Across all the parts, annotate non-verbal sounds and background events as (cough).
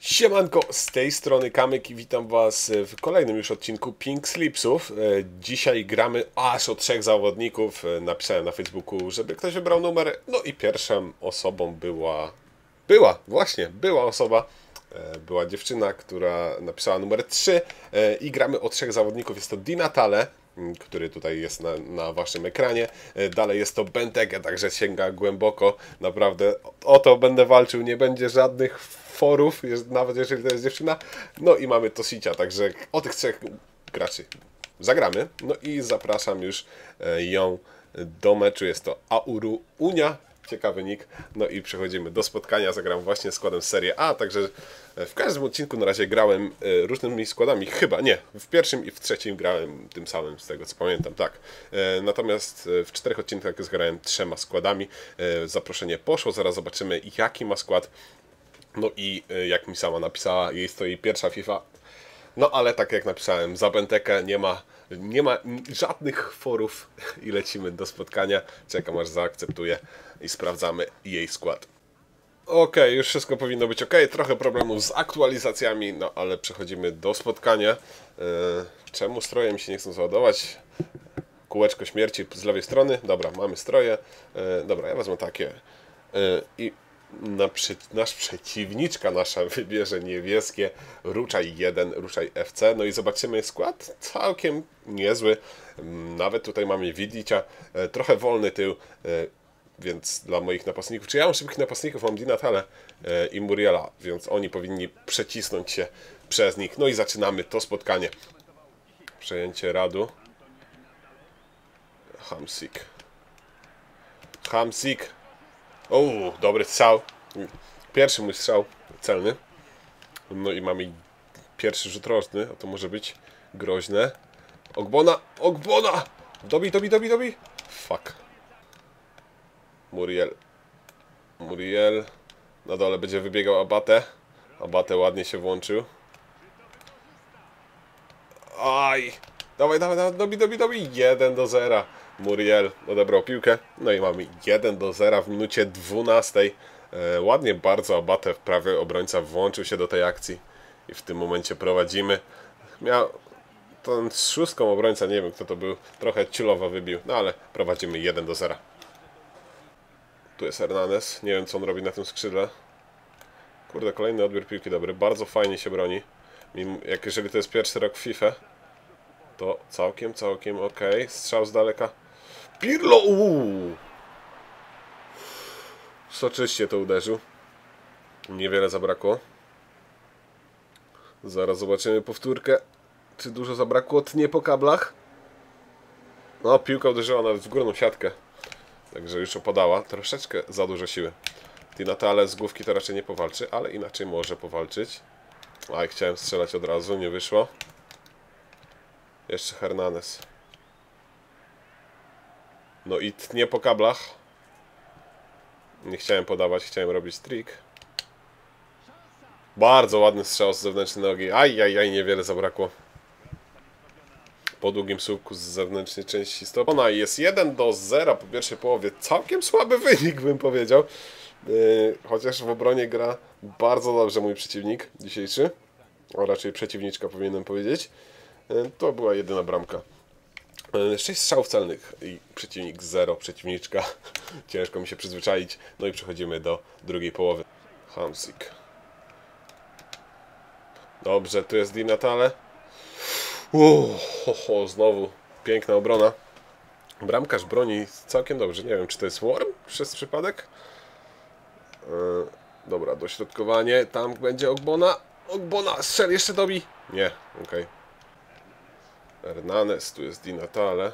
Siemanko, z tej strony Kamyk i witam Was w kolejnym już odcinku Pink Slipsów. E, Dzisiaj gramy aż o trzech zawodników. E, Napisałem na Facebooku, żeby ktoś wybrał numer. No i pierwszą osobą była... Była, właśnie, była osoba. e, Była dziewczyna, która napisała numer 3 e, i gramy o trzech zawodników. Jest to Di Natale, m, który tutaj jest na, na waszym ekranie. E, Dalej jest to Benteke, także sięga głęboko. Naprawdę o to będę walczył. Nie będzie żadnych forów, nawet jeżeli to jest dziewczyna. No i mamy Tosicia, także o tych trzech graczy zagramy. No i zapraszam już e, ją do meczu. Jest to Auru Unia. Ciekawy nick. No i przechodzimy do spotkania. Zagram właśnie składem z Serie A, także e, w każdym odcinku na razie grałem e, różnymi składami. Chyba nie. W pierwszym i w trzecim grałem tym samym, z tego co pamiętam, tak. E, Natomiast w czterech odcinkach zgrałem trzema składami. Zaproszenie poszło, zaraz zobaczymy jaki ma skład. No i jak mi sama napisała, jest to jej pierwsza FIFA. No ale tak jak napisałem, za Bentekę nie ma, nie ma żadnych forów (laughs) i lecimy do spotkania. Czekam aż zaakceptuje i sprawdzamy jej skład. Okej, już wszystko powinno być ok. Trochę problemów z aktualizacjami, no ale przechodzimy do spotkania. Yy, czemu stroje mi się nie chcą załadować? Kółeczko śmierci z lewej strony. Dobra, mamy stroje. E, dobra, ja wezmę takie. E, I na nasz przeciwniczka nasza wybierze niebieskie. Ruczaj 1, ruczaj FC. No i zobaczymy skład. Całkiem niezły. Mm, Nawet tutaj mamy Widicia. E, trochę wolny tył. E, więc dla moich napastników, czy ja mam szybkich napastników, mam Dinatale e, i Muriela, więc oni powinni przecisnąć się przez nich. No i zaczynamy to spotkanie. Przejęcie radu. Hamsik. Hamsik. O, dobry strzał. Pierwszy mój strzał celny. No i mamy pierwszy rzut rożny, a to może być groźne. Ogbona, Ogbona! Dobi, dobi, dobi, dobi. Fuck. Muriel. Muriel. Na dole będzie wybiegał Abate. Abate ładnie się włączył. Aj! Dawaj, dawaj, dawaj, dobi, dobi, dobi. 1 do 0. Muriel odebrał piłkę. No i mamy 1 do 0 w minucie 12. E, ładnie bardzo Abate, prawy obrońca, włączył się do tej akcji. I w tym momencie prowadzimy. Miał ten szóstką obrońca, nie wiem kto to był, trochę ciulowo wybił. No ale prowadzimy 1 do 0. Tu jest Hernandez. Nie wiem, co on robi na tym skrzydle. Kurde, kolejny odbiór piłki dobry. Bardzo fajnie się broni. Jak jeżeli to jest pierwszy rok w FIFA, to całkiem, całkiem ok. Strzał z daleka. Pirlo! Uuu! Soczyście to uderzył. Niewiele zabrakło. Zaraz zobaczymy powtórkę. Czy dużo zabrakło? Tnie po kablach. No, piłka uderzyła nawet w górną siatkę. Także już opadała. Troszeczkę za dużo siły. Tinatale z główki to raczej nie powalczy, ale inaczej może powalczyć. A chciałem strzelać od razu, nie wyszło. Jeszcze Hernandez. No i tnie po kablach. Nie chciałem podawać, chciałem robić trik. Bardzo ładny strzał z zewnętrznej nogi. Aj, aj, aj, niewiele zabrakło. Po długim słupku z zewnętrznej części stopona jest 1 do 0 po pierwszej połowie. Całkiem słaby wynik, bym powiedział. Yy, chociaż w obronie gra bardzo dobrze mój przeciwnik dzisiejszy. A raczej przeciwniczka powinienem powiedzieć. Yy, to była jedyna bramka. 6 strzałów celnych i przeciwnik 0, przeciwniczka. (laughs) Ciężko mi się przyzwyczaić. No i przechodzimy do drugiej połowy. Hamsik. Dobrze, tu jest Di Natale. Uuu, znowu piękna obrona. Bramkarz broni całkiem dobrze. Nie wiem, czy to jest Worm przez przypadek. Yy, dobra, dośrodkowanie. Tam będzie Ogbona. Ogbona, strzel jeszcze dobi. Nie, okej. Hernandez, tu jest Di Natale.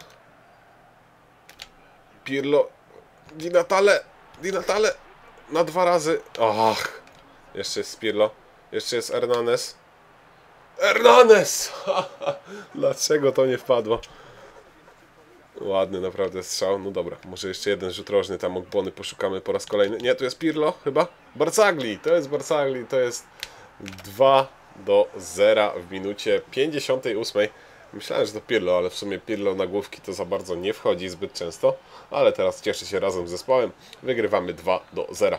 Pirlo. Di Natale. Di Natale. Na dwa razy. Ach. Jeszcze jest Pirlo. Jeszcze jest Hernandez. Hernandez! (laughs) Dlaczego to nie wpadło? Ładny naprawdę strzał. No dobra, może jeszcze jeden rzut rożny tam Ogbony poszukamy po raz kolejny. Nie, tu jest Pirlo chyba? Barcagli, to jest Barcagli, to jest 2 do 0 w minucie 58. Myślałem, że to Pirlo, ale w sumie Pirlo na główki to za bardzo nie wchodzi zbyt często. Ale teraz cieszy się razem z zespołem. Wygrywamy 2 do 0.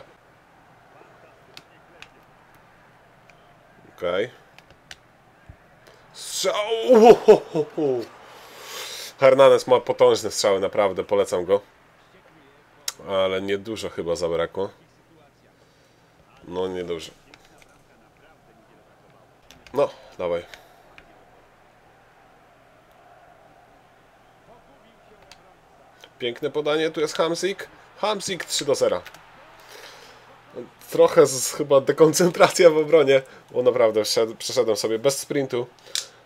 Okej. Strzał! Uhohoho. Hernandez ma potężne strzały, naprawdę, polecam go. Ale niedużo chyba zabrakło. No, niedużo. No, dawaj. Piękne podanie, tu jest Hamsik. Hamsik 3 do 0. Trochę z, chyba dekoncentracja w obronie, bo naprawdę wszedł, przeszedłem sobie bez sprintu.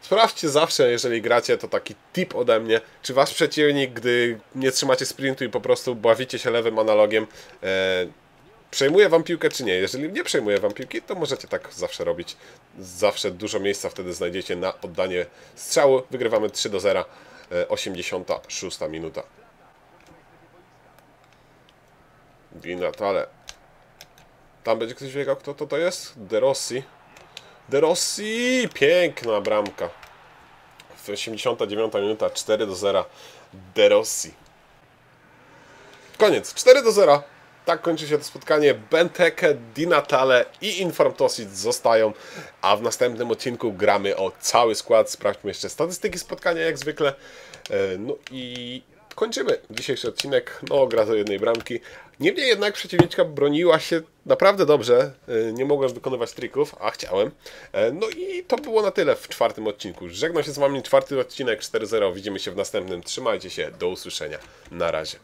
Sprawdźcie zawsze, jeżeli gracie, to taki tip ode mnie, czy wasz przeciwnik, gdy nie trzymacie sprintu i po prostu bawicie się lewym analogiem, e, przejmuje wam piłkę czy nie. Jeżeli nie przejmuje wam piłki, to możecie tak zawsze robić. Zawsze dużo miejsca wtedy znajdziecie na oddanie strzału. Wygrywamy 3 do 0, e, 86 minuta. Di Natale. Tam będzie ktoś wiedział, kto to, to jest? De Rossi. De Rossi! Piękna bramka. W 89 minuta 4 do 0. De Rossi. Koniec. 4 do 0. Tak kończy się to spotkanie. Benteke, Di Natale i Inform Tosit zostają, a w następnym odcinku gramy o cały skład. Sprawdźmy jeszcze statystyki spotkania, jak zwykle. E, No i kończymy dzisiejszy odcinek. No, gra do jednej bramki. Niemniej jednak przeciwniczka broniła się naprawdę dobrze. E, Nie mogłem wykonywać trików, a chciałem. E, No i to było na tyle w czwartym odcinku. Żegnam się z Wami. Czwarty odcinek 4.0. Widzimy się w następnym. Trzymajcie się. Do usłyszenia. Na razie.